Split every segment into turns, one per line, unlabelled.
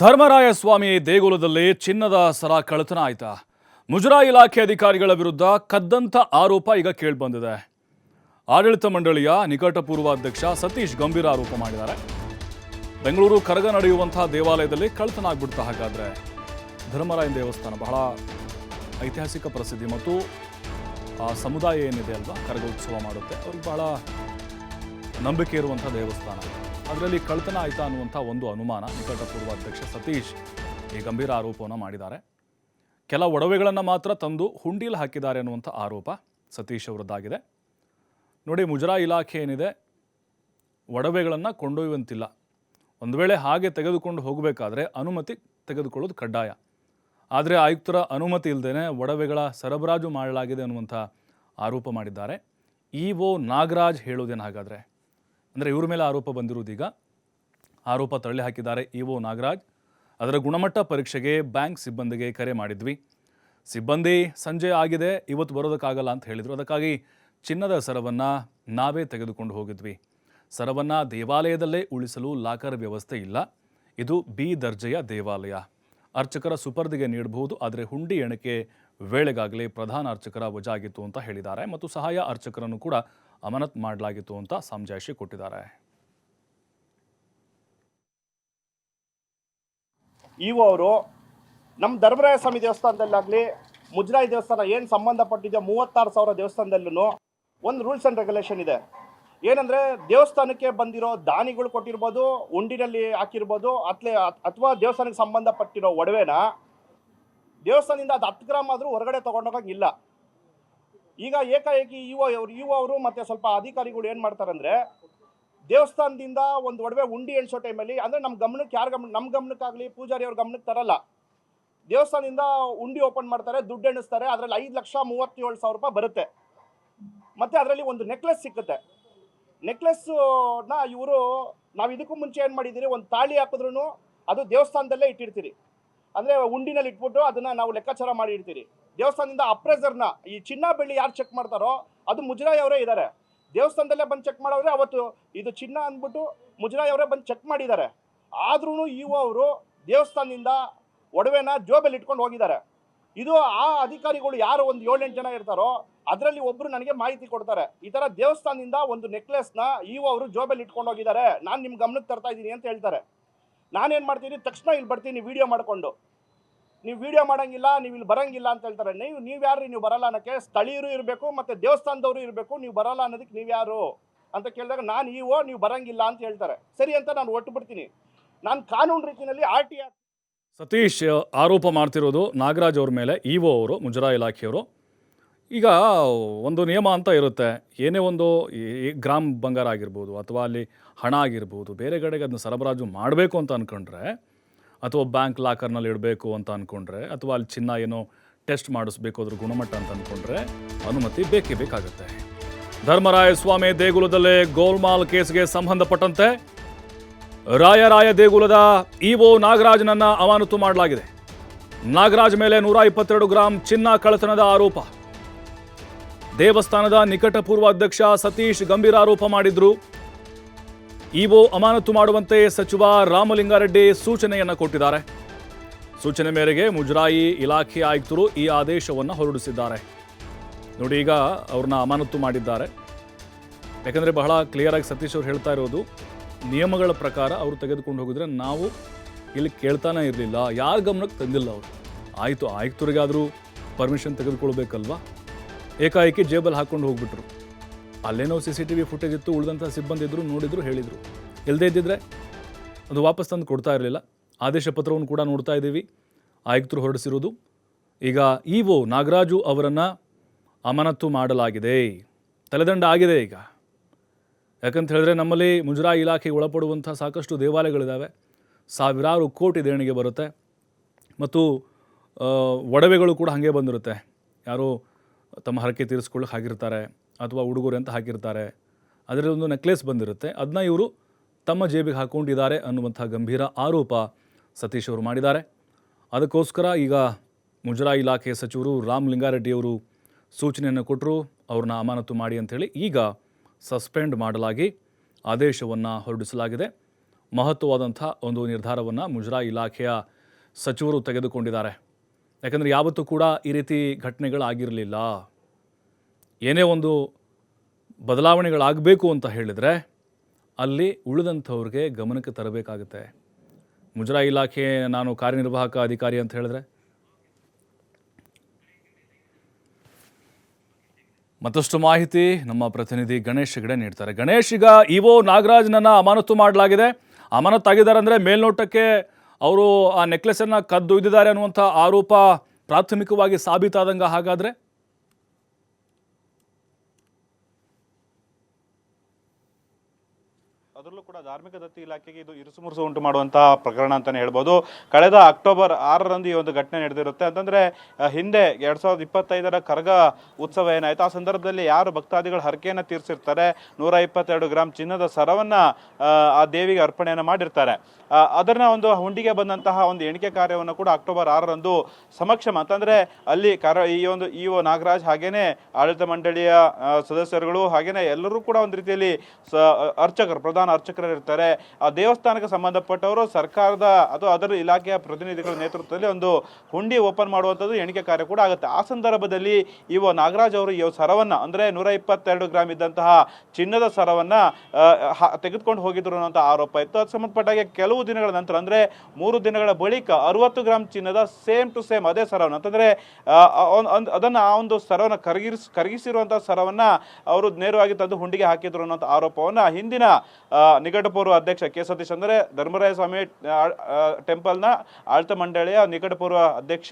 ಧರ್ಮರಾಯ ಸ್ವಾಮಿ ದೇಗುಲದಲ್ಲಿ ಚಿನ್ನದ ಸರ ಕಳತನ ಆಯ್ತಾ? ಮುಜರಾಯಿ ಇಲಾಖೆ ಅಧಿಕಾರಿಗಳ ವಿರುದ್ಧ ಕದ್ದಂಥ ಆರೋಪ ಈಗ ಕೇಳಿಬಂದಿದೆ. ಆಡಳಿತ ಮಂಡಳಿಯ ನಿಕಟಪೂರ್ವ ಅಧ್ಯಕ್ಷ ಸತೀಶ್ ಗಂಭೀರ ಆರೋಪ ಮಾಡಿದ್ದಾರೆ. ಬೆಂಗಳೂರು ಕರಗ ನಡೆಯುವಂತಹ ದೇವಾಲಯದಲ್ಲಿ ಕಳತನ ಆಗ್ಬಿಡ್ತಾ ಹಾಗಾದ್ರೆ ಧರ್ಮರಾಯನ ದೇವಸ್ಥಾನ ಬಹಳ ಐತಿಹಾಸಿಕ ಪ್ರಸಿದ್ಧಿ ಮತ್ತು ಆ ಸಮುದಾಯ ಏನಿದೆ ಅಲ್ವಾ ಕರಗ ಉತ್ಸವ ಮಾಡುತ್ತೆ, ಅವ್ರಿಗೆ ಬಹಳ ನಂಬಿಕೆ ಇರುವಂಥ ದೇವಸ್ಥಾನ. ಅದರಲ್ಲಿ ಕಳ್ತನ ಆಯ್ತಾ ಅನ್ನುವಂಥ ಒಂದು ಅನುಮಾನ ನಿಕಟಪೂರ್ವ ಅಧ್ಯಕ್ಷ ಸತೀಶ್ ಈ ಗಂಭೀರ ಆರೋಪವನ್ನು ಮಾಡಿದ್ದಾರೆ. ಕೆಲ ಒಡವೆಗಳನ್ನು ಮಾತ್ರ ತಂದು ಹುಂಡೀಲಿ ಹಾಕಿದ್ದಾರೆ ಅನ್ನುವಂಥ ಆರೋಪ ಸತೀಶ್ ಅವರದ್ದಾಗಿದೆ. ನೋಡಿ ಮುಜರಾ ಇಲಾಖೆ ಏನಿದೆ? ಒಡವೆಗಳನ್ನು ಕೊಂಡೊಯ್ಯುವಂತಿಲ್ಲ. ಒಂದು ವೇಳೆ ಹಾಗೆ ತೆಗೆದುಕೊಂಡು ಹೋಗಬೇಕಾದ್ರೆ ಅನುಮತಿ ತೆಗೆದುಕೊಳ್ಳೋದು ಕಡ್ಡಾಯ. ಆದರೆ ಆಯುಕ್ತರ ಅನುಮತಿ ಇಲ್ಲದೇ ಒಡವೆಗಳ ಸರಬರಾಜು ಮಾಡಲಾಗಿದೆ ಅನ್ನುವಂಥ ಆರೋಪ ಮಾಡಿದ್ದಾರೆ. ಇ ಒ ನಾಗರಾಜ್ ಹೇಳೋದೇನು ಹಾಗಾದರೆ? ಅಂದರೆ ಇವ್ರ ಮೇಲೆ ಆರೋಪ ಬಂದಿರುವುದೀಗ ಆರೋಪ ತಳ್ಳಿ ಹಾಕಿದ್ದಾರೆ ಇ ಒ ನಾಗರಾಜ್. ಅದರ ಗುಣಮಟ್ಟ ಪರೀಕ್ಷೆಗೆ ಬ್ಯಾಂಕ್ ಸಿಬ್ಬಂದಿಗೆ ಕರೆ ಮಾಡಿದ್ವಿ. ಸಿಬ್ಬಂದಿ ಸಂಜೆ ಆಗಿದೆ, ಇವತ್ತು ಬರೋದಕ್ಕಾಗಲ್ಲ ಅಂತ ಹೇಳಿದರು. ಅದಕ್ಕಾಗಿ ಚಿನ್ನದ ಸರವನ್ನು ನಾವೇ ತೆಗೆದುಕೊಂಡು ಹೋಗಿದ್ವಿ. ಸರವನ್ನು ದೇವಾಲಯದಲ್ಲೇ ಉಳಿಸಲು ಲಾಕರ್ ವ್ಯವಸ್ಥೆ ಇಲ್ಲ. ಇದು ಬಿ ದರ್ಜೆಯ ದೇವಾಲಯ. ಅರ್ಚಕರ ಸುಪರ್ದಿಗೆ ನೀಡಬಹುದು, ಆದರೆ ಹುಂಡಿ ಎಣಿಕೆ ವೇಳೆಗಾಗಲೇ ಪ್ರಧಾನ ಅರ್ಚಕರ ವಜಾಗಿತ್ತು ಅಂತ ಹೇಳಿದ್ದಾರೆ. ಮತ್ತು ಸಹಾಯ ಅರ್ಚಕರನ್ನು ಕೂಡ ಅಮಾನತ್ ಮಾಡಲಾಗಿತ್ತು ಅಂತ ಸಮಜಾಯಿಷಿ ಕೊಟ್ಟಿದ್ದಾರೆ.
ಇವು ಅವರು ನಮ್ಮ ಧರ್ಮರಾಯ ಸ್ವಾಮಿ ದೇವಸ್ಥಾನದಲ್ಲಾಗಲಿ, ಮುಜರಾಯಿ ದೇವಸ್ಥಾನ ಏನು ಸಂಬಂಧಪಟ್ಟಿದೆ ಮೂವತ್ತಾರು ಸಾವಿರ ದೇವಸ್ಥಾನದಲ್ಲೂ ಒಂದು ರೂಲ್ಸ್ ಆ್ಯಂಡ್ ರೆಗ್ಯುಲೇಷನ್ ಇದೆ. ಏನಂದರೆ ದೇವಸ್ಥಾನಕ್ಕೆ ಬಂದಿರೋ ದಾನಿಗಳು ಕೊಟ್ಟಿರ್ಬೋದು, ಉಂಡಿನಲ್ಲಿ ಹಾಕಿರ್ಬೋದು, ಅತ್ಲೆ ಅಥವಾ ದೇವಸ್ಥಾನಕ್ಕೆ ಸಂಬಂಧಪಟ್ಟಿರೋ ಒಡವೆನ ದೇವಸ್ಥಾನದಿಂದ ಅದು ಹತ್ತು ಗ್ರಾಮ್ ಆದರೂ ಹೊರಗಡೆ ತೊಗೊಂಡೋಗಂಗಿಲ್ಲ. ಈಗ ಏಕಾಏಕಿ ಇಒ ಅವರು ಇಒ ಅವರು ಮತ್ತು ಸ್ವಲ್ಪ ಅಧಿಕಾರಿಗಳು ಏನು ಮಾಡ್ತಾರಂದರೆ ದೇವಸ್ಥಾನದಿಂದ ಒಂದು ಒಡವೆ ಉಂಡಿ ಎಣಿಸೋ ಟೈಮಲ್ಲಿ, ಅಂದರೆ ನಮ್ಮ ಗಮನಕ್ಕೆ ಯಾರ ಗಮನ ನಮ್ಮ ಗಮನಕ್ಕಾಗಲಿ ಪೂಜಾರಿ ಅವ್ರ ಗಮನಕ್ಕೆ ತರಲ್ಲ. ದೇವಸ್ಥಾನದಿಂದ ಉಂಡಿ ಓಪನ್ ಮಾಡ್ತಾರೆ, ದುಡ್ಡು ಎಣಿಸ್ತಾರೆ, ಅದರಲ್ಲಿ ಐದು ಲಕ್ಷ ಮೂವತ್ತೇಳು ಸಾವಿರ ರೂಪಾಯಿ ಬರುತ್ತೆ. ಮತ್ತು ಅದರಲ್ಲಿ ಒಂದು ನೆಕ್ಲೆಸ್ ಸಿಕ್ಕುತ್ತೆ. ನೆಕ್ಲೆಸ್ನ ಇವರು, ನಾವು ಇದಕ್ಕೂ ಮುಂಚೆ ಏನು ಮಾಡಿದ್ದೀರಿ ಒಂದು ತಾಳಿ ಹಾಕಿದ್ರೂ ಅದು ದೇವಸ್ಥಾನದಲ್ಲೇ ಇಟ್ಟಿರ್ತೀರಿ. ಅಂದರೆ ಉಂಡಿನಲ್ಲಿ ಇಟ್ಬಿಟ್ಟು ಅದನ್ನು ನಾವು ಲೆಕ್ಕಾಚಾರ ಮಾಡಿ ಇಡ್ತೀರಿ ದೇವಸ್ಥಾನದಿಂದ ಅಪ್ರೈಸರ್ನ ಈ ಚಿನ್ನ ಬೆಳ್ಳಿ ಯಾರು ಚೆಕ್ ಮಾಡ್ತಾರೋ ಅದು ಮುಜರಾಯಿ ಅವರೇ ಇದ್ದಾರೆ ದೇವಸ್ಥಾನದಲ್ಲೇ ಬಂದು ಚೆಕ್ ಮಾಡೋರೆ ಅವತ್ತು ಇದು ಚಿನ್ನ ಅಂದ್ಬಿಟ್ಟು ಮುಜರಾಯಿ ಅವರೇ ಬಂದು ಚೆಕ್ ಮಾಡಿದ್ದಾರೆ. ಆದ್ರೂ ಇವು ಅವರು ದೇವಸ್ಥಾನದಿಂದ ಒಡವೆನ ಜೋಬಲ್ಲಿ ಇಟ್ಕೊಂಡು ಹೋಗಿದ್ದಾರೆ. ಇದು ಆ ಅಧಿಕಾರಿಗಳು ಯಾರು ಒಂದು ಏಳೆಂಟು ಜನ ಇರ್ತಾರೋ ಅದರಲ್ಲಿ ಒಬ್ಬರು ನನಗೆ ಮಾಹಿತಿ ಕೊಡ್ತಾರೆ. ಈ ಥರ ದೇವಸ್ಥಾನದಿಂದ ಒಂದು ನೆಕ್ಲೆಸ್ನ ಇವು ಅವರು ಜೋಬಲ್ಲಿ ಇಟ್ಕೊಂಡು ಹೋಗಿದ್ದಾರೆ. ನಾನು ನಿಮ್ಮ ಗಮನಕ್ಕೆ ತರ್ತಾ ಇದ್ದೀನಿ ಅಂತ ಹೇಳ್ತಾರೆ. ನಾನೇನು ಮಾಡ್ತೀನಿ? ತಕ್ಷಣ ಇಲ್ಲಿ ಬರ್ತೀನಿ ವಿಡಿಯೋ ಮಾಡಿಕೊಂಡು. ನೀವು ವಿಡಿಯೋ ಮಾಡಂಗಿಲ್ಲ, ನೀವು ಇಲ್ಲಿ ಬರಂಗಿಲ್ಲ ಅಂತ ಹೇಳ್ತಾರೆ. ನೀವು ನೀವು ಯಾರು ನೀವು ಬರಲ್ಲ ಅನ್ನೋಕ್ಕೆ ಸ್ಥಳೀಯರು ಇರಬೇಕು ಮತ್ತು ದೇವಸ್ಥಾನದವರು ಇರಬೇಕು. ನೀವು ಬರಲ್ಲ ಅನ್ನೋದಕ್ಕೆ ನೀವು ಯಾರು? ಅಂತ ಕೇಳಿದಾಗ ನಾನು ಇವೋ ನೀವು ಬರಂಗಿಲ್ಲ ಅಂತ ಹೇಳ್ತಾರೆ. ಸರಿ ಅಂತ ನಾನು ಒಟ್ಟು ಬಿಡ್ತೀನಿ. ನಾನು ಕಾನೂನು ರೀತಿಯಲ್ಲಿ ಆರ್ ಟಿ ಆರ್
ಸತೀಶ್ ಆರೋಪ ಮಾಡ್ತಿರೋದು ನಾಗರಾಜ್ ಅವ್ರ ಮೇಲೆ ಇ ಒ ಅವರು ಮುಜರಾ ಇಲಾಖೆಯವರು. ಈಗ ಒಂದು ನಿಯಮ ಅಂತ ಇರುತ್ತೆ. ಏನೇ ಒಂದು ಈ ಗ್ರಾಮ್ ಬಂಗಾರ ಆಗಿರ್ಬೋದು ಅಥವಾ ಅಲ್ಲಿ ಹಣ ಆಗಿರ್ಬೋದು, ಬೇರೆ ಕಡೆಗೆ ಅದನ್ನ ಸರಬರಾಜು ಮಾಡಬೇಕು ಅಂತ ಅಂದ್ಕೊಂಡ್ರೆ ಅಥವಾ ಬ್ಯಾಂಕ್ ಲಾಕರ್ನಲ್ಲಿ ಇಡಬೇಕು ಅಂತ ಅಂದ್ಕೊಂಡ್ರೆ ಅಥವಾ ಅಲ್ಲಿ ಚಿನ್ನ ಏನೋ ಟೆಸ್ಟ್ ಮಾಡಿಸ್ಬೇಕು ಅದ್ರ ಗುಣಮಟ್ಟ ಅಂತ ಅಂದ್ಕೊಂಡ್ರೆ ಅನುಮತಿ ಬೇಕೇ ಬೇಕಾಗುತ್ತೆ. ಧರ್ಮರಾಯ ಸ್ವಾಮಿ ದೇಗುಲದಲ್ಲೇ ಗೋಲ್ಮಾಲ್ ಕೇಸ್ಗೆ ಸಂಬಂಧಪಟ್ಟಂತೆ ರಾಯರಾಯ ದೇಗುಲದ ಇಒ ನಾಗರಾಜನನ್ನ ಅಮಾನತು ಮಾಡಲಾಗಿದೆ. ನಾಗರಾಜ್ ಮೇಲೆ ನೂರ ಇಪ್ಪತ್ತೆರಡು ಗ್ರಾಂ ಚಿನ್ನ ಕಳತನದ ಆರೋಪ. ದೇವಸ್ಥಾನದ ನಿಕಟಪೂರ್ವ ಅಧ್ಯಕ್ಷ ಸತೀಶ್ ಗಂಭೀರ ಆರೋಪ ಮಾಡಿದ್ರು. ಇಒ ಅಮಾನತು ಮಾಡುವಂತೆ ಸಚಿವ ರಾಮಲಿಂಗಾರೆಡ್ಡಿ ಸೂಚನೆಯನ್ನು ಕೊಟ್ಟಿದ್ದಾರೆ. ಸೂಚನೆ ಮೇರೆಗೆ ಮುಜರಾಯಿ ಇಲಾಖೆ ಆಯುಕ್ತರು ಈ ಆದೇಶವನ್ನು ಹೊರಡಿಸಿದ್ದಾರೆ. ನೋಡಿ ಈಗ ಅವ್ರನ್ನ ಅಮಾನತು ಮಾಡಿದ್ದಾರೆ. ಯಾಕಂದರೆ ಬಹಳ ಕ್ಲಿಯರ್ ಆಗಿ ಸತೀಶ್ ಅವರು ಹೇಳ್ತಾ ಇರೋದು, ನಿಯಮಗಳ ಪ್ರಕಾರ ಅವರು ತೆಗೆದುಕೊಂಡು ಹೋಗಿದ್ರೆ ನಾವು ಇಲ್ಲಿ ಕೇಳ್ತಾನೆ ಇರಲಿಲ್ಲ, ಯಾರ ಗಮನಕ್ಕೆ ತಂದಿಲ್ಲ ಅವರು. ಆಯಿತು, ಆಯುಕ್ತರಿಗಾದರೂ ಪರ್ಮಿಷನ್ ತೆಗೆದುಕೊಳ್ಬೇಕಲ್ವಾ? ಏಕಾಏಕಿ ಜೇಬಲ್ಲಿ ಹಾಕ್ಕೊಂಡು ಹೋಗ್ಬಿಟ್ರು. ಅಲ್ಲೇನೋ C C T V footage ಇತ್ತು ಉಳಿದಂಥ ಸಿಬ್ಬಂದಿ ಇದ್ದರು ನೋಡಿದ್ರು, ಹೇಳಿದರು. ಇಲ್ಲದೇ ಇದ್ದಿದ್ರೆ ಅದು ವಾಪಸ್ ತಂದು ಕೊಡ್ತಾ ಇರಲಿಲ್ಲ. ಆದೇಶ ಪತ್ರವನ್ನು ಕೂಡ ನೋಡ್ತಾ ಇದ್ದೀವಿ. ಆಯುಕ್ತರು ಹೊರಡಿಸಿರೋದು ಈಗ ಇ ಒ ನಾಗರಾಜು ಅವರನ್ನು ಅಮಾನತು ಮಾಡಲಾಗಿದೆ. ತಲೆದಂಡ ಆಗಿದೆ ಈಗ. ಯಾಕಂತ ಹೇಳಿದ್ರೆ ನಮ್ಮಲ್ಲಿ ಮುಜರಾಯಿ ಇಲಾಖೆಗೆ ಒಳಪಡುವಂಥ ಸಾಕಷ್ಟು ದೇವಾಲಯಗಳಿದ್ದಾವೆ ಸಾವಿರಾರು ಕೋಟಿ ದೇಣಿಗೆ ಬರುತ್ತೆ. ಮತ್ತು ಒಡವೆಗಳು ಕೂಡ ಹಾಗೆ ಬಂದಿರುತ್ತೆ. ಯಾರೋ ತಮ್ಮ ಹರಕೆ ತೀರಿಸ್ಕೊಳ್ಳೋಕೆ ಹಾಕಿರ್ತಾರೆ ಅಥವಾ ಉಡುಗೊರೆ ಅಂತ ಹಾಕಿರ್ತಾರೆ. ಅದರಲ್ಲಿ ಒಂದು ನೆಕ್ಲೆಸ್ ಬಂದಿರುತ್ತೆ. ಅದನ್ನ ಇವರು ತಮ್ಮ ಜೇಬಿಗೆ ಹಾಕ್ಕೊಂಡಿದ್ದಾರೆ ಅನ್ನುವಂಥ ಗಂಭೀರ ಆರೋಪ ಸತೀಶ್ ಅವರು ಮಾಡಿದ್ದಾರೆ. ಅದಕ್ಕೋಸ್ಕರ ಈಗ ಮುಜರಾ ಇಲಾಖೆ ಸಚಿವರು ರಾಮ್ ಲಿಂಗಾರೆಡ್ಡಿಯವರು ಸೂಚನೆಯನ್ನು ಕೊಟ್ಟರು ಅವ್ರನ್ನ ಅಮಾನತು ಮಾಡಿ ಅಂಥೇಳಿ ಈಗ ಸಸ್ಪೆಂಡ್ ಮಾಡಲಾಗಿ ಆದೇಶವನ್ನು ಹೊರಡಿಸಲಾಗಿದೆ. ಮಹತ್ವವಾದಂಥ ಒಂದು ನಿರ್ಧಾರವನ್ನು ಮುಜರಾ ಇಲಾಖೆಯ ಸಚಿವರು ತೆಗೆದುಕೊಂಡಿದ್ದಾರೆ. ಯಾಕಂದರೆ ಯಾವತ್ತೂ ಕೂಡ ಈ ರೀತಿ ಘಟನೆಗಳಾಗಿರಲಿಲ್ಲ. ಏನೇ ಒಂದು ಬದಲಾವಣೆಗಳಾಗಬೇಕು ಅಂತ ಹೇಳಿದರೆ ಅಲ್ಲಿ ಉಳಿದಂಥವ್ರಿಗೆ ಗಮನಕ್ಕೆ ತರಬೇಕಾಗುತ್ತೆ. ಮುಜರಾಯಿ ಇಲಾಖೆ ನಾನು ಕಾರ್ಯನಿರ್ವಾಹಕ ಅಧಿಕಾರಿ ಅಂತ ಹೇಳಿದ್ರೆ. ಮತ್ತಷ್ಟು ಮಾಹಿತಿ ನಮ್ಮ ಪ್ರತಿನಿಧಿ ಗಣೇಶ್ ಹೆಗಡೆ ನೀಡ್ತಾರೆ. ಗಣೇಶ್ ಈಗ ಇವೋ ನಾಗರಾಜ್ನನ್ನ ಅಮಾನತು ಮಾಡಲಾಗಿದೆ. ಅಮಾನತಾಗಿದ್ದಾರೆ ಅಂದರೆ ಮೇಲ್ನೋಟಕ್ಕೆ ಅವರು ಆ ನೆಕ್ಲೆಸನ್ನು ಕದ್ದೊಯ್ದಿದ್ದಾರೆ ಅನ್ನುವಂಥ ಆರೋಪ ಪ್ರಾಥಮಿಕವಾಗಿ ಸಾಬೀತಾದಂಗೆ ಹಾಗಾದರೆ
ಅದರಲ್ಲೂ ಕೂಡ ಧಾರ್ಮಿಕ ದತ್ತಿ ಇಲಾಖೆಗೆ ಇದು ಇರುಸುಮುರುಸು ಉಂಟು ಮಾಡುವಂತಹ ಪ್ರಕರಣ ಅಂತಾನೆ ಹೇಳ್ಬೋದು. ಕಳೆದ ಅಕ್ಟೋಬರ್ ಆರರಂದು ಈ ಒಂದು ಘಟನೆ ನಡೆದಿರುತ್ತೆ. ಅಂತಂದ್ರೆ ಹಿಂದೆ ಎರಡ್ ಸಾವಿರದ ಇಪ್ಪತ್ತೈದರ ಕರಗ ಉತ್ಸವ ಏನಾಯ್ತು? ಆ ಸಂದರ್ಭದಲ್ಲಿ ಯಾರು ಭಕ್ತಾದಿಗಳು ಹರಕೆಯನ್ನು ತೀರಿಸಿರ್ತಾರೆ? ನೂರ ಇಪ್ಪತ್ತೆರಡು ಗ್ರಾಮ್ ಚಿನ್ನದ ಸರವನ್ನ ಆ, ದೇವಿಗೆ ಅರ್ಪಣೆಯನ್ನು ಮಾಡಿರ್ತಾರೆ. ಅದನ್ನ ಒಂದು ಹುಂಡಿಗೆ ಬಂದಂತಹ ಒಂದು ಎಣಿಕೆ ಕಾರ್ಯವನ್ನು ಕೂಡ ಅಕ್ಟೋಬರ್ ಆರರಂದು ಸಮಕ್ಷಮ ಅಂತಂದ್ರೆ ಅಲ್ಲಿ ಕರ ಈ ಒಂದು ಇ ಒ ನಾಗರಾಜ್ ಹಾಗೇನೆ ಆಡಳಿತ ಮಂಡಳಿಯ ಸದಸ್ಯರುಗಳು ಹಾಗೇನೆ ಎಲ್ಲರೂ ಕೂಡ ಒಂದು ರೀತಿಯಲ್ಲಿ ಅರ್ಚಕರು ಪ್ರಧಾನ ಅರ್ಚಕರು ಇರ್ತಾರೆ ಆ ದೇವಸ್ಥಾನಕ್ಕೆ ಸಂಬಂಧಪಟ್ಟವರು ಸರ್ಕಾರದ ಅಥವಾ ಅದರ ಇಲಾಖೆಯ ಪ್ರತಿನಿಧಿಗಳ ನೇತೃತ್ವದಲ್ಲಿ ಒಂದು ಹುಂಡಿ ಓಪನ್ ಮಾಡುವಂಥದ್ದು ಎಣಿಕೆ ಕಾರ್ಯ ಕೂಡ ಆಗುತ್ತೆ. ಆ ಸಂದರ್ಭದಲ್ಲಿ ಇವ ನಾಗರಾಜ್ ಅವರು ಈ ಸರವನ್ನ ಅಂದ್ರೆ ನೂರ ಇಪ್ಪತ್ತೆರಡು ಗ್ರಾಮ್ ಇದ್ದಂತಹ ಚಿನ್ನದ ಸರವನ್ನ ತೆಗೆದುಕೊಂಡು ಹೋಗಿದ್ರು ಅನ್ನೋಂಥ ಆರೋಪ ಇತ್ತು. ಅದು ಸಂಬಂಧಪಟ್ಟಾಗೆ ಕೆಲವು ದಿನಗಳ ನಂತರ ಅಂದ್ರೆ ಮೂರು ದಿನಗಳ ಬಳಿಕ ಅರವತ್ತು ಗ್ರಾಮ್ ಚಿನ್ನದ ಸೇಮ್ ಟು ಸೇಮ್ ಅದೇ ಸರವನ್ನು ಅಂತಂದ್ರೆ ಅದನ್ನು ಆ ಒಂದು ಸರವನ್ನ ಕರಗಿಸ್ ಕರಗಿಸಿರುವಂಥ ಸರವನ್ನ ಅವರು ನೇರವಾಗಿ ತಂದು ಹುಂಡಿಗೆ ಹಾಕಿದ್ರು ಅನ್ನೋಂಥ ಆರೋಪವನ್ನ ಹಿಂದಿನ ನಿಕಟಪೂರ್ವ ಅಧ್ಯಕ್ಷ ಕೆ ಸತೀಶ್ ಅಂದರೆ ಧರ್ಮರಾಯ ಸ್ವಾಮಿ ಟೆಂಪಲ್ನ ಆಳ್ತ ಮಂಡಳಿಯ ನಿಕಟಪೂರ್ವ ಅಧ್ಯಕ್ಷ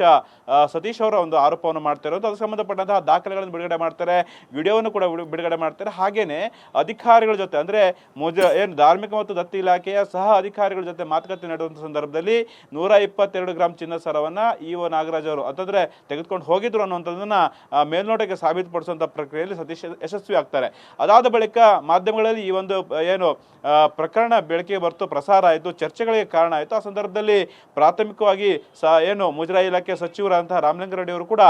ಸತೀಶ್ ಅವರ ಒಂದು ಆರೋಪವನ್ನು ಮಾಡ್ತಿರೋದು ಅದಕ್ಕೆ ಸಂಬಂಧಪಟ್ಟಂತಹ ದಾಖಲೆಗಳನ್ನು ಬಿಡುಗಡೆ ಮಾಡ್ತಾರೆ, ವಿಡಿಯೋವನ್ನು ಕೂಡ ಬಿಡು- ಬಿಡುಗಡೆ ಮಾಡ್ತಾರೆ. ಹಾಗೇನೆ ಅಧಿಕಾರಿಗಳ ಜೊತೆ ಅಂದರೆ ಮುಜ, ಏನು ಧಾರ್ಮಿಕ ಮತ್ತು ದತ್ತಿ ಇಲಾಖೆಯ ಸಹ ಅಧಿಕಾರಿಗಳ ಜೊತೆ ಮಾತುಕತೆ ನಡೆಯುವಂಥ ಸಂದರ್ಭದಲ್ಲಿ ನೂರ ಇಪ್ಪತ್ತೆರಡು ಗ್ರಾಮ್ ಚಿನ್ನ ಸರವನ್ನು ಇ ಒ ನಾಗರಾಜ್ ಅವರು ಅಂತಂದರೆ ತೆಗೆದುಕೊಂಡು ಹೋಗಿದ್ರು ಅನ್ನುವಂಥದ್ದನ್ನು ಮೇಲ್ನೋಟಕ್ಕೆ ಸಾಬೀತುಪಡಿಸುವಂಥ ಪ್ರಕ್ರಿಯೆಯಲ್ಲಿ ಸತೀಶ್ ಯಶಸ್ವಿ ಆಗ್ತಾರೆ ಅದಾದ ಬಳಿಕ ಮಾಧ್ಯಮಗಳಲ್ಲಿ ಈ ಒಂದು ಏನು ಪ್ರಕರಣ ಬೆಳಕಿಗೆ ಬರ್ತು, ಪ್ರಸಾರ ಆಯಿತು, ಚರ್ಚೆಗಳಿಗೆ ಕಾರಣ ಆಯಿತು. ಆ ಸಂದರ್ಭದಲ್ಲಿ ಪ್ರಾಥಮಿಕವಾಗಿ ಸ, ಏನು ಮುಜರಾಯಿ ಇಲಾಖೆ ಸಚಿವರಂತಹ ರಾಮಲಿಂಗಾರೆಡ್ಡಿ ಅವರು ಕೂಡ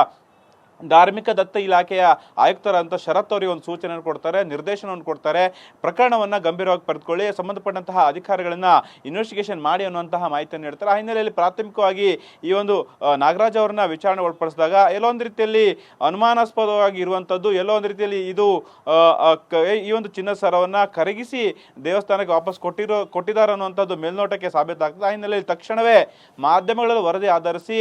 ಧಾರ್ಮಿಕ ದತ್ತ ಇಲಾಖೆಯ ಆಯುಕ್ತರಂತ ಶರತ್ ಅವರಿಗೆ ಒಂದು ಸೂಚನೆಯನ್ನು ಕೊಡ್ತಾರೆ, ನಿರ್ದೇಶನವನ್ನು ಕೊಡ್ತಾರೆ. ಪ್ರಕರಣವನ್ನು ಗಂಭೀರವಾಗಿ ಪಡೆದುಕೊಳ್ಳಿ. ಸಂಬಂಧಪಟ್ಟಂತಹ ಅಧಿಕಾರಿಗಳನ್ನ ಇನ್ವೆಸ್ಟಿಗೇಷನ್ ಮಾಡಿ ಅನ್ನುವಂತಹ ಮಾಹಿತಿಯನ್ನು ನೀಡ್ತಾರೆ. ಆ ಹಿನ್ನೆಲೆಯಲ್ಲಿ ಪ್ರಾಥಮಿಕವಾಗಿ ಈ ಒಂದು ನಾಗರಾಜ್ ಅವರನ್ನ ವಿಚಾರಣೆ ಒಳಪಡಿಸಿದಾಗ ಎಲ್ಲೋ ಒಂದು ರೀತಿಯಲ್ಲಿ ಅನುಮಾನಾಸ್ಪದವಾಗಿ ಇರುವಂಥದ್ದು, ಎಲ್ಲೋ ಒಂದು ರೀತಿಯಲ್ಲಿ ಇದು ಈ ಒಂದು ಚಿನ್ನ ಸರವನ್ನು ಕರಗಿಸಿ ದೇವಸ್ಥಾನಕ್ಕೆ ವಾಪಸ್ ಕೊಟ್ಟಿರೋ, ಕೊಟ್ಟಿದ್ದಾರೆ ಅನ್ನುವಂಥದ್ದು ಮೇಲ್ನೋಟಕ್ಕೆ ಸಾಬೀತಾಗ್ತದೆ. ಆ ಹಿನ್ನೆಲೆಯಲ್ಲಿ ತಕ್ಷಣವೇ ಮಾಧ್ಯಮಗಳಲ್ಲಿ ವರದಿ ಆಧರಿಸಿ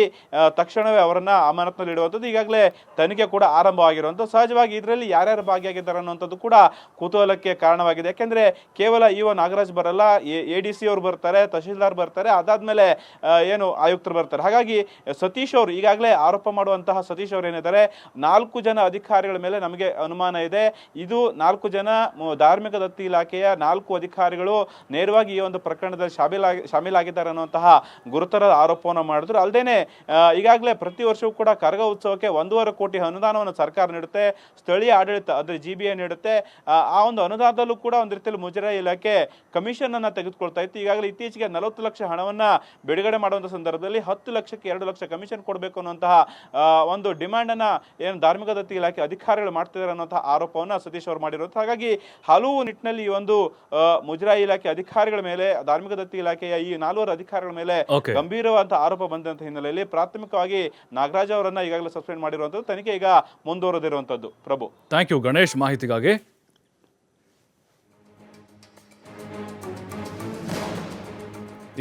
ತಕ್ಷಣವೇ ಅವರನ್ನು ಅಮಾನತ್ನಲ್ಲಿ ಇಡುವಂಥದ್ದು. ಈಗಾಗಲೇ ತನಿಖೆ ಕೂಡ ಆರಂಭವಾಗಿರುವಂಥ ಸಹಜವಾಗಿ ಇದರಲ್ಲಿ ಯಾರ್ಯಾರು ಭಾಗಿಯಾಗಿದ್ದಾರೆ ಅನ್ನುವಂಥದ್ದು ಕೂಡ ಕುತೂಹಲಕ್ಕೆ ಕಾರಣವಾಗಿದೆ. ಯಾಕೆಂದ್ರೆ ಕೇವಲ ಇ ಒ ನಾಗರಾಜ್ ಬರಲ್ಲ, ಎ ಡಿ ಸಿ ಅವರು ಬರ್ತಾರೆ, ತಹಶೀಲ್ದಾರ್ ಬರ್ತಾರೆ, ಅದಾದ್ಮೇಲೆ ಏನು ಆಯುಕ್ತರು ಬರ್ತಾರೆ. ಹಾಗಾಗಿ ಸತೀಶ್ ಅವರು ಈಗಾಗಲೇ ಆರೋಪ ಮಾಡುವಂತಹ ಸತೀಶ್ ಅವರು ಏನಿದ್ದಾರೆ, ನಾಲ್ಕು ಜನ ಅಧಿಕಾರಿಗಳ ಮೇಲೆ ನಮಗೆ ಅನುಮಾನ ಇದೆ. ಇದು ನಾಲ್ಕು ಜನ ಧಾರ್ಮಿಕ ದತ್ತಿ ಇಲಾಖೆಯ ನಾಲ್ಕು ಅಧಿಕಾರಿಗಳು ನೇರವಾಗಿ ಈ ಒಂದು ಪ್ರಕರಣದಲ್ಲಿ ಶಾಮೀಲಾಗಿ ಶಾಮೀಲಾಗಿದ್ದಾರೆ ಅನ್ನುವಂತಹ ಗುರುತರ ಆರೋಪವನ್ನು ಮಾಡಿದ್ರು. ಅಲ್ಲದೇನೆ ಈಗಾಗಲೇ ಪ್ರತಿ ವರ್ಷವೂ ಕೂಡ ಕರಗ ಉತ್ಸವಕ್ಕೆ ಒಂದೂವರೆ ಕೋಟಿ ಅನುದಾನವನ್ನು ಸರ್ಕಾರ ನೀಡುತ್ತೆ ಸ್ಥಳೀಯ ಆಡಳಿತ ಅಂದರೆ ಜಿ ಬಿ ಎ ನೀಡುತ್ತೆ. ಆ, ಒಂದು ಅನುದಾನದಲ್ಲೂ ಕೂಡ ಒಂದು ರೀತಿಯಲ್ಲಿ ಮುಜರಾಯಿ ಇಲಾಖೆ ಕಮಿಷನ್ ಅನ್ನ ತೆಗೆದುಕೊಳ್ತಾ ಇತ್ತು. ಈಗಾಗಲೇ ಇತ್ತೀಚೆಗೆ ನಲವತ್ತು ಲಕ್ಷ ಹಣವನ್ನ ಬಿಡುಗಡೆ ಮಾಡುವಂಥ ಸಂದರ್ಭದಲ್ಲಿ ಹತ್ತು ಲಕ್ಷಕ್ಕೆ ಎರಡು ಲಕ್ಷ ಕಮಿಷನ್ ಕೊಡಬೇಕು ಅನ್ನುವಂತಹ ಒಂದು ಡಿಮ್ಯಾಂಡ್ ಅನ್ನ ಏನು ಧಾರ್ಮಿಕ ದತ್ತಿ ಇಲಾಖೆ ಅಧಿಕಾರಿಗಳು ಮಾಡ್ತಿದ್ದಾರೆ ಅನ್ನೋಂತಹ ಆರೋಪವನ್ನ ಸತೀಶ್ ಅವರು ಮಾಡಿರೋದು. ಹಾಗಾಗಿ ಹಲವು ನಿಟ್ಟಿನಲ್ಲಿ ಈ ಒಂದು ಮುಜರಾಯಿ ಇಲಾಖೆ ಅಧಿಕಾರಿಗಳ ಮೇಲೆ ಧಾರ್ಮಿಕ ದತ್ತಿ ಇಲಾಖೆಯ ಈ ನಾಲ್ವರು ಅಧಿಕಾರಿಗಳ ಮೇಲೆ
ಗಂಭೀರವಂತ
ಗಂಭೀರವಾದ ಆರೋಪ ಬಂದಂತಹ ಹಿನ್ನೆಲೆಯಲ್ಲಿ ಪ್ರಾಥಮಿಕವಾಗಿ ನಾಗರಾಜ್ ಅವರನ್ನ ಈಗಾಗಲೇ ಸಸ್ಪೆಂಡ್ ಮಾಡಿರುವಂಥದ್ದು. ತನಿಖೆ ಈಗ ಮುಂದುವರೆದಿರುವಂಥದ್ದು ಪ್ರಭು.
ಥ್ಯಾಂಕ್ ಯು ಗಣೇಶ್ ಮಾಹಿತಿಗಾಗಿ.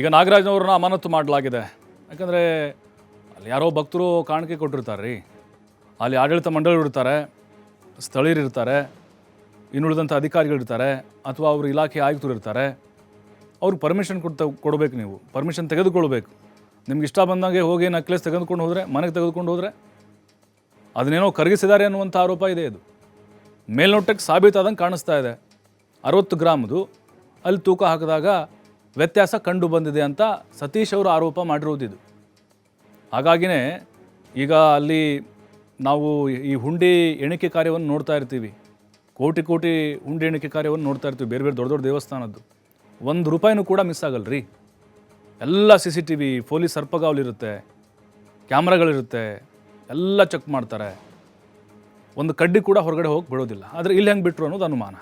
ಈಗ ನಾಗರಾಜ್ನವ್ರನ್ನ ಅಮಾನತು ಮಾಡಲಾಗಿದೆ. ಯಾಕಂದರೆ ಅಲ್ಲಿ ಯಾರೋ ಭಕ್ತರು ಕಾಣಿಕೆ ಕೊಟ್ಟಿರ್ತಾರೆ ರೀ ಅಲ್ಲಿ ಆಡಳಿತ ಮಂಡಳಿ ಇರ್ತಾರೆ ಸ್ಥಳೀಯರಿರ್ತಾರೆ ಇನ್ನುಳಿದಂಥ ಅಧಿಕಾರಿಗಳಿರ್ತಾರೆ ಅಥವಾ ಅವ್ರ ಇಲಾಖೆ ಆಯುಕ್ತರು ಇರ್ತಾರೆ. ಅವ್ರಿಗೆ ಪರ್ಮಿಷನ್ ಕೊಡ್ತ, ಕೊಡಬೇಕು ನೀವು. ಪರ್ಮಿಷನ್ ತೆಗೆದುಕೊಳ್ಬೇಕು. ನಿಮ್ಗೆ ಇಷ್ಟ ಬಂದಂಗೆ ಹೋಗಿ ನಕ್ಲೇಸ್ ತೆಗೆದುಕೊಂಡು ಹೋದರೆ, ಮನೆಗೆ ತೆಗೆದುಕೊಂಡು ಹೋದರೆ ಅದನ್ನೇನೋ ಕರಗಿಸಿದ್ದಾರೆ ಅನ್ನುವಂಥ ಆರೋಪ ಇದೆ ಇದು. ಮೇಲ್ನೋಟಕ್ಕೆ ಸಾಬೀತಾದಂಗೆ ಕಾಣಿಸ್ತಾ ಇದೆ. ಅರವತ್ತು ಗ್ರಾಮದು ಅಲ್ಲಿ ತೂಕ ಹಾಕಿದಾಗ ವ್ಯತ್ಯಾಸ ಕಂಡು ಬಂದಿದೆ ಅಂತ ಸತೀಶ್ ಅವರು ಆರೋಪ ಮಾಡಿರೋದಿದು ಹಾಗಾಗಿನೇ ಈಗ ಅಲ್ಲಿ ನಾವು ಈ ಹುಂಡಿ ಎಣಿಕೆ ಕಾರ್ಯವನ್ನು ನೋಡ್ತಾ ಇರ್ತೀವಿ. ಕೋಟಿ ಕೋಟಿ ಹುಂಡಿ ಎಣಿಕೆ ಕಾರ್ಯವನ್ನು ನೋಡ್ತಾ ಇರ್ತೀವಿ. ಬೇರೆ ಬೇರೆ ದೊಡ್ಡ ದೊಡ್ಡ ದೇವಸ್ಥಾನದ್ದು. ಒಂದು ರೂಪಾಯಿನೂ ಕೂಡ ಮಿಸ್ ಆಗಲ್ರಿ. ಎಲ್ಲ C C T V, police ಸರ್ಪಗಾವಲಿರುತ್ತೆ, ಕ್ಯಾಮ್ರಾಗಳಿರುತ್ತೆ ಎಲ್ಲ ಚೆಕ್ ಮಾಡ್ತಾರೆ. ಒಂದು ಕಡ್ಡಿ ಕೂಡ ಹೊರಗಡೆ ಹೋಗಿ ಬಿಡೋದಿಲ್ಲ. ಆದರೆ ಇಲ್ಲಿ ಹೆಂಗೆ ಬಿಟ್ಟರು ಅನ್ನೋದು ಅನುಮಾನ.